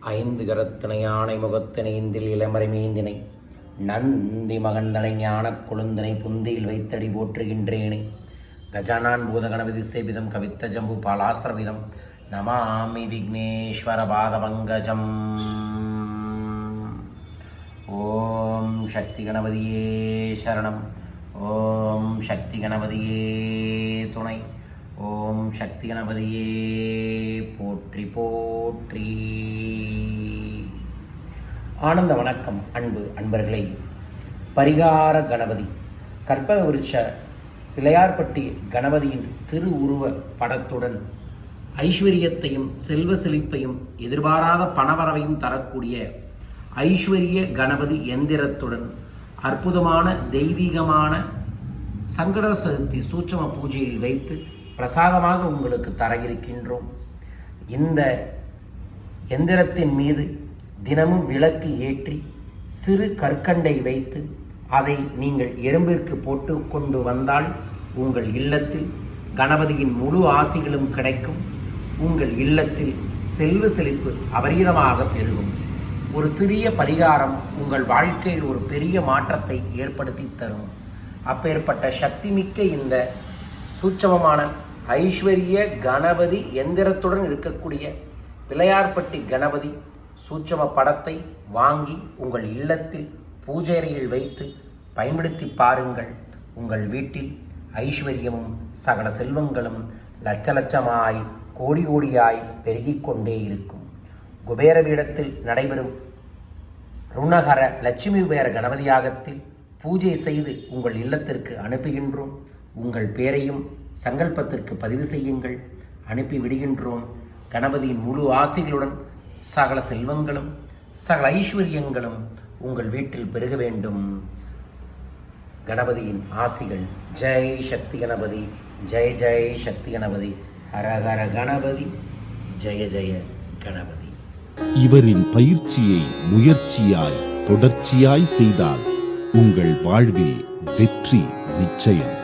ஐந்து கரத்தினை யானை முகத்தினை இந்தில் இளமறை மீந்தினை நந்தி மகந்தனை ஞான கொழுந்தினை புந்தியில் வைத்தடி போற்றுகின்றேனே. கஜானான் பூதகணபதி சேபிதம் கவித்த ஜம்பு பாலாசிரவிதம் நமாமி விக்னேஸ்வர பாதபங்கஜம். ஓம் சக்தி கணபதியே சரணம். ஓம் சக்தி கணபதியே துணை. ஓம் சக்தி கணபதியே போற்றி போற்றி. ஆனந்த வணக்கம் அன்பு அன்பர்களே. பரிகார கணபதி. கற்பக விருட்ச பிள்ளையார்பட்டி கணபதியின் திருவுருவ படத்துடன் ஐஸ்வர்யத்தையும் செல்வ செழிப்பையும் எதிர்பாராத பணவரவையும் தரக்கூடிய ஐஸ்வர்ய கணபதி எந்திரத்துடன் அற்புதமான தெய்வீகமான சங்கட சதுர்த்தி சூட்சம பூஜையில் வைத்து பிரசாதமாக உங்களுக்கு தர இருக்கின்றோம். இந்த எந்திரத்தின் மீது தினமும் விளக்கு ஏற்றி சிறு கற்கண்டை வைத்து அதை நீங்கள் எறும்பிற்கு போட்டு கொண்டு வந்தால் உங்கள் இல்லத்தில் கணபதியின் முழு ஆசிகளும் கிடைக்கும். உங்கள் இல்லத்தில் செல்வ செழிப்பு அபரீதமாக பெருகும். ஒரு சிறிய பரிகாரம் உங்கள் வாழ்க்கையில் ஒரு பெரிய மாற்றத்தை ஏற்படுத்தி தரும். அப்பேற்பட்ட சக்திமிக்க இந்த சூட்சமமான ஐஸ்வர்ய கணபதி எந்திரத்துடன் இருக்கக்கூடிய பிள்ளையார்பட்டி கணபதி சூட்சம படத்தை வாங்கி உங்கள் இல்லத்தில் பூஜை அறையில் வைத்து பயன்படுத்தி பாருங்கள். உங்கள் வீட்டில் ஐஸ்வர்யமும் சகல செல்வங்களும் லட்ச லட்சமாய் கோடி கோடியாய் பெருகிக் கொண்டே இருக்கும். குபேர பீடத்தில் நடைபெறும் ருணகர லட்சுமி குபேர கணபதி யாகத்தில் பூஜை செய்து உங்கள் இல்லத்திற்கு அனுப்புகின்றோம். உங்கள் பேரையும் சங்கல்பத்திற்கு பதிவு செய்யுங்கள். அனுப்பி விடுகின்றோம். கணபதியின் முழு ஆசைகளுடன் சகல செல்வங்களும் சகல ஐஸ்வர்யங்களும் உங்கள் வீட்டில் பெருக வேண்டும். கணபதியின் ஆசிகள் ஜெய் சக்தி கணபதி ஜெய ஜெய் சக்தி கணபதி ஹரஹர கணபதி ஜெய ஜெய கணபதி. இவரின் பயிற்சியை முயற்சியாய் தொடர்ச்சியாய் செய்தால் உங்கள் வாழ்வில் வெற்றி நிச்சயம்.